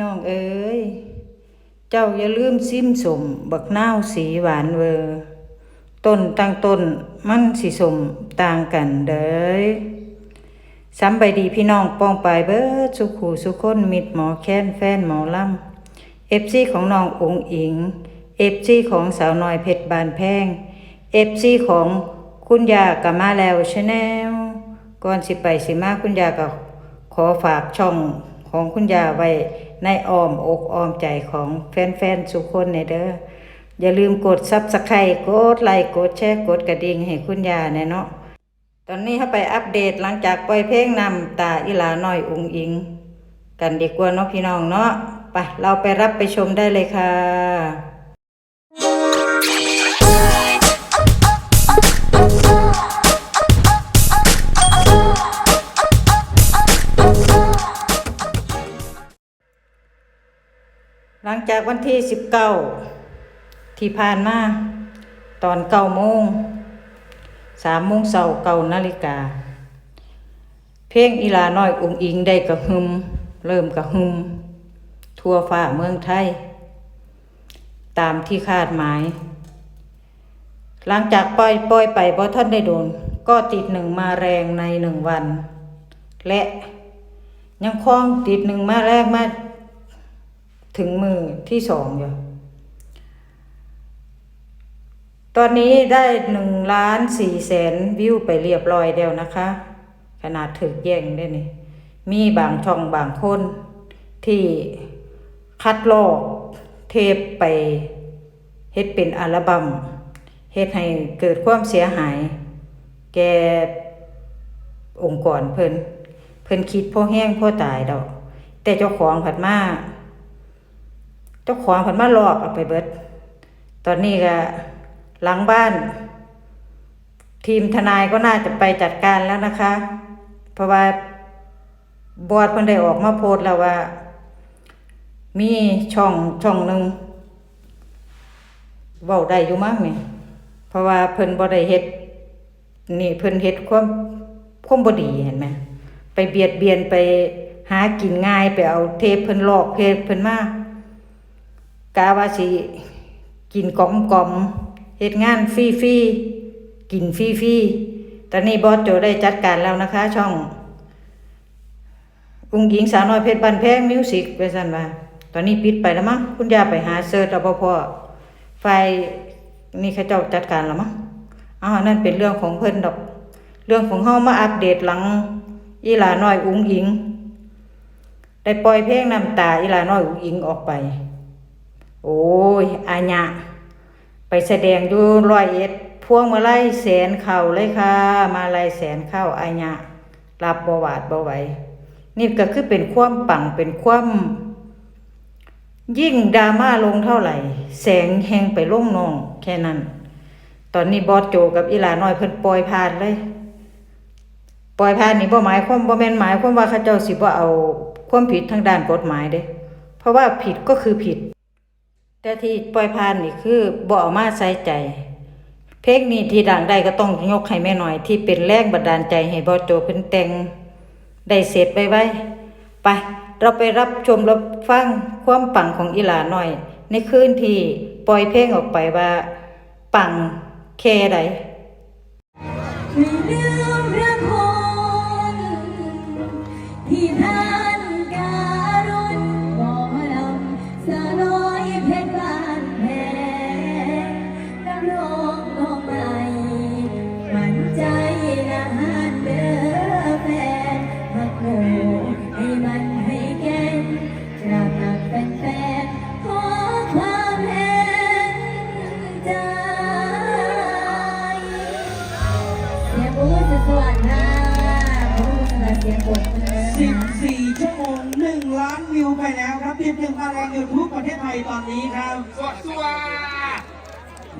น้องเอ้ยเจ้าอย่าลืมซิมสมบักนาวสีหวานเวอร์ต้นตั้งต้นมันสีสมต่างกันเด้อสำบายดีพี่น้องป้องปายเบิดสุขูสุคนมิดหมอแค้นแฟนหมอลำเอฟซีของน้ององอิงเอฟซีของสาวน้อยเพชรบานแพงเอฟซีของคุณยากะมาแล้วชาแนลก่อนสิไปสิมาคุณยาก็ขอฝากช่อง ของคุณยาไว้ในอ้อมอกอ้อมใจของแฟนๆทุกคนในเด้ออย่าลืมกดซับสไครต์กดไลค์กดแชร์กดกระดิ่งให้คุณยาแน่เนาะตอนนี้เขาไปอัปเดตหลังจากปล่อยเพลงนำตาอิหลาน้อยอุงอิง กันดีกว่าเนาะพี่น้องเนาะไปเราไปรับไปชมได้เลยค่ะ จากวันที่สิบเก้าที่ผ่านมาตอนเก้าโมงสามโมงเสาเก้านาฬิกา เพลงอีลาน้อยอุงอิงได้กระหึม เริ่มกระหึม ทั่วฟ้าเมืองไทย ตามที่คาดหมาย หลังจากปล่อยปล่อยไปบ่ท่านได้โดน ก็ติดหนึ่งมาแรงในหนึ่งวัน และยังคล้องติดหนึ่งมาแรกมา ถึงมือที่สองอยู่ตอนนี้ได้หนึ่งล้านสี่แสนวิวไปเรียบร้อยแล้วนะคะ ขนาดถึกแย่งได้นี่ มีบางช่องบางคนที่คัดลอกเทปไปเฮ็ดเป็นอัลบัม้มเฮ็ดให้เกิดความเสียหาย แกองค์กรเพิ่นเพิ่นคิดพ่อแห้งพ่อตายดอก แต่เจ้าของผัดมาเจ้าของผันมาหลอกเอาไปเบิด ตอนนี้ก็หลังบ้าน ทีมทนายก็น่าจะไปจัดการแล้วนะคะ เพราะว่าบอดเพิ่นได้ออกมาโพสแล้วว่า มีช่องช่องหนึ่งเว้าได้อยู่มั้งนี่ เพราะว่าเพิ่นบ่ได้เฮ็ดนี่เพิ่นเฮ็ดความความบ่ดีเห็นไหมไปเบียดเบียนไปหากินง่ายไปเอาเทปเพิ่นลอกเทปเพิ่นมา กาว่าสิกินกล่อมกล่อมเฮ็ดงานฟรีฟรีกินฟรีฟรีตอนนี้บอสโจได้จัดการแล้วนะคะ ช่องอุ้งหญิงสาวน้อยเพชรบันแพงมิวสิกไปสั่นว่าตอนนี้ปิดไปแล้วมั้งคุณยาไปหาเซิร์ชเอาบ่พอไฟนี่เขาเจ้าจัดการแล้วมั้งอ้าวนั่นเป็นเรื่องของเพิ่นดอก เรื่องของเฮามาอัปเดตหลัง อีหลาน้อยอุ้งหญิง ได้ปล่อยเพลงน้ำตาอีหลาน้อยอุ้งหญิงออกไป โอ้ยอาญะไปแสดงอยู่ร้อยเอ็ดพวงมาไล่แสนเข่าเลยค่ะ มาไล่แสนเข้าอาญะรับบวาดบไหวนี่ก็คือเป็นความปังเป็นความยิ่งดราม่าลงเท่าไหร่ แสงแหงไปลงนองแค่นั้น ตอนนี้บอสโจกับอีหลาน้อยเพิ่นปล่อยผ่านเลยปล่อยผ่านนี่บ่หมายความบ่แม่นหมายความว่าเขาเจ้าสิบ่เอาความผิดทางด้านกฎหมายเด้ เพราะว่าผิดก็คือผิด แต่ที่ปล่อยผ่านนี่คือบ่เอามาใส่ใจ เพลงนี้ที่ดังได้ก็ต้องยกให้แม่หน่อย ที่เป็นแรงบันดาลใจให้บอโจเพิ่นแต่งได้เสร็จไว้ไว้ไป เราไปรับชมรับฟังความปังของอีหลาหน่อย ในคืนที่ปล่อยเพลงออกไปว่า ปังแค่ใดไม่ลืมพระ บทีมหนึ่งมาแรงยูทูบประเทศไทยตอนนี้ครับ สวัสดีว่า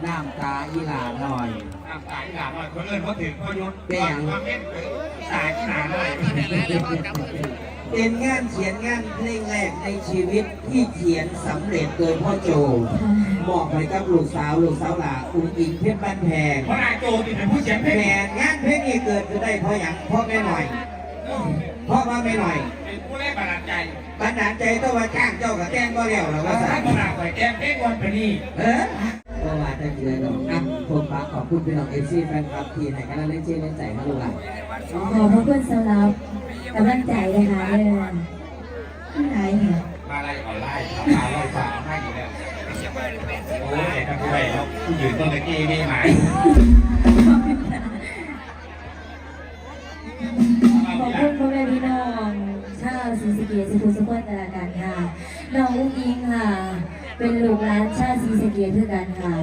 น้ำตาอีหลาหน่อย น้ำตาอีหลาหน่อยคนอื่นเขาถึงพยุทธ์เป็นหยังมาเม่นตาอีหลาหน่อยเป็นงานเขียนงานเพลงแรกในชีวิตที่เขียนสำเร็จโดยพ่อโจมอบให้กับลูกสาวลูกสาวหลาอุ้งอิงเพชรบ้านแพงเพราะนายโจติดเป็นผู้เขียนเพลแม่งงานเพลงนี้เกิดขึ้นได้เพราะอย่างพ่อแม่หน่อย พ่อว่าแม่หน่อยเป็นผู้แรกบประหลาดใจบันดาลใจต้องมาจ้างเจ้ากับแจ้งก็แล้วหรอว่าว่าถ้าสัขนาดไปแก้เพลงวันไปนี่ เออก็ว่าจะเจอหรอกอะผมฝากขอบคุณพี่น้องเอฟซีแฟนคลับที่ไหนกันแล้วเล่นเชื่อเล่นใจนะลูกหลานขอบพระคุณสำหรับกำลังใจนะคะเด้อที่ไหนเนี่ยมาไล่ออนไลน์ทำมาไล่ฝากให้อยู่แล้วโอ้ยถ้าผู้ใดเนาะผู้ยืนต้นตะกี้นี่หมาย เป็นลูกหลานชาวศรีสะเกษคือกันค่ะ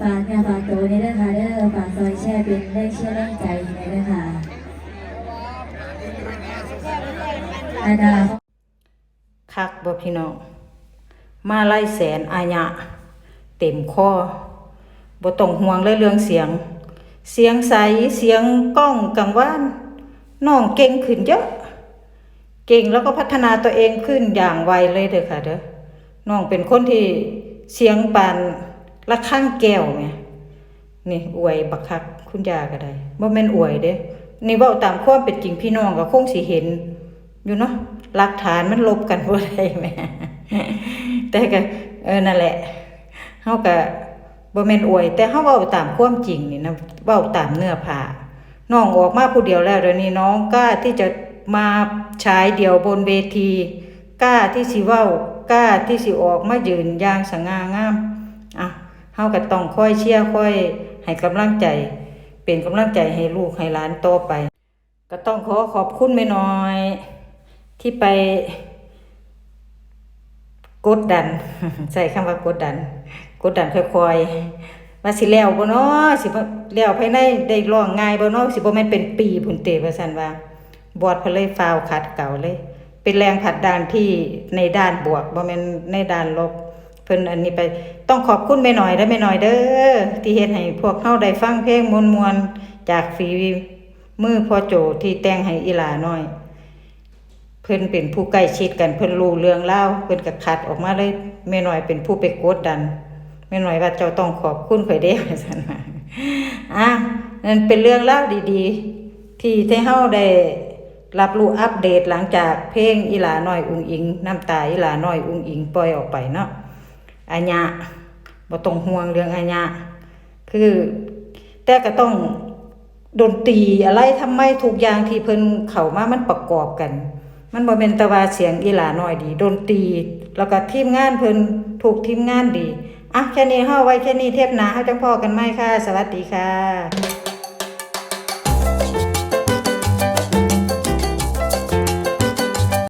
ฝากเนี่ยฝากตัวนี้ด้วยค่ะเด้อฝากซอยแช่เป็นแรงเชื่อแรงใจในด้วยค่ะอาดาคักบ่พี่น้อง มาไล่แสนอาญะเต็มคอบ่ต้องห่วงเลยเรื่องเสียง เสียงใสเสียงก้องกังวานน้องเก่งขึ้นเยอะ เก่งแล้วก็พัฒนาตัวเองขึ้นอย่างไวเลยเด้อค่ะเด้อ น้องเป็นคนที่เสียงปานละข้างแก้วแหมนี่อวยบักคักคุณยาก็ได้บ่แม่นอวยเด้นี่เว้าตามความเป็นจริงพี่น้องก็คงสิเห็น อยู่เนาะหลักฐานมันลบกันบ่ได้แหมแต่ก็เออนั่นแหละเฮาก็บ่แม่นอวย แต่เฮาเว้าตามความจริงนี่นะเว้าตามเนื้อผ้าน้องออกมาผู้เดียวแล้วเดี๋ยวนี้น้องกล้าที่จะมาฉายเดี่ยวบนเวที กล้าที่สิเว้า กล้าที่สิออกมายืนอย่างสง่างามอะเฮาก็ต้องค่อยเชียร์ค่อยให้กำลังใจ เป็นกำลังใจให้ลูกให้หลานต่อไป ก็ต้องขอขอบคุณแม่น้อย ที่ไป กดดันใส่คำว่ากดดัน กดดันค่อยๆว่าสิแล้วบ่เนาะสิแล้วภายในได้ร้องง่ายบ่เนาะสิบ่แม่นเป็นปีพุ่นเตว่าซั่นว่าบอดเพิ่นเลยฟาวขัดเก่าเลย เป็นแรงผลักดันที่ในด้านบวกบ่แม่นในด้านลบเพิ่นอันนี้ไปต้องขอบคุณแม่น้อยเด้อแม่น้อยเด้อที่เฮ็ดให้พวกเฮาได้ฟังเพลงมวลๆจากฝีมือพ่อโจที่แต่งให้อีหลาน้อยเพิ่นเป็นผู้ใกล้ชิดกันเพิ่นรู้เรื่องเล่าเพิ่นก็คัดออกมาเลยแม่น้อยเป็นผู้ไปกดดันแม่น้อยว่าเจ้าต้องขอบคุณข่อยเด้ว่าซั่นว่าอะนั่นเป็นเรื่องเล่าดีๆ ที่ที่เฮาได้ รับรู้อัปเดตหลังจากเพลงอีหลาน้อยอุงอิง น้ำตาอีหลาน้อยอุงอิงปล่อยออกไปเนาะอาญะบ่ต้องห่วงเรื่องอาญะคือ แต่ก็ต้องดนตรีอะไรทำไมทุกอย่างที่เพิ่นเข้ามามันประกอบกัน มันบ่แม่นแตะว่าเสียงอีหลาน้อยดี ดนตรีแล้วก็ทีมงานเพิ่นถูกทีมงานดีอะแค่นี้เฮาไว้แค่นี้เทปหน้าเฮาจังพอกันใหม่ค่ะ สวัสดีค่ะ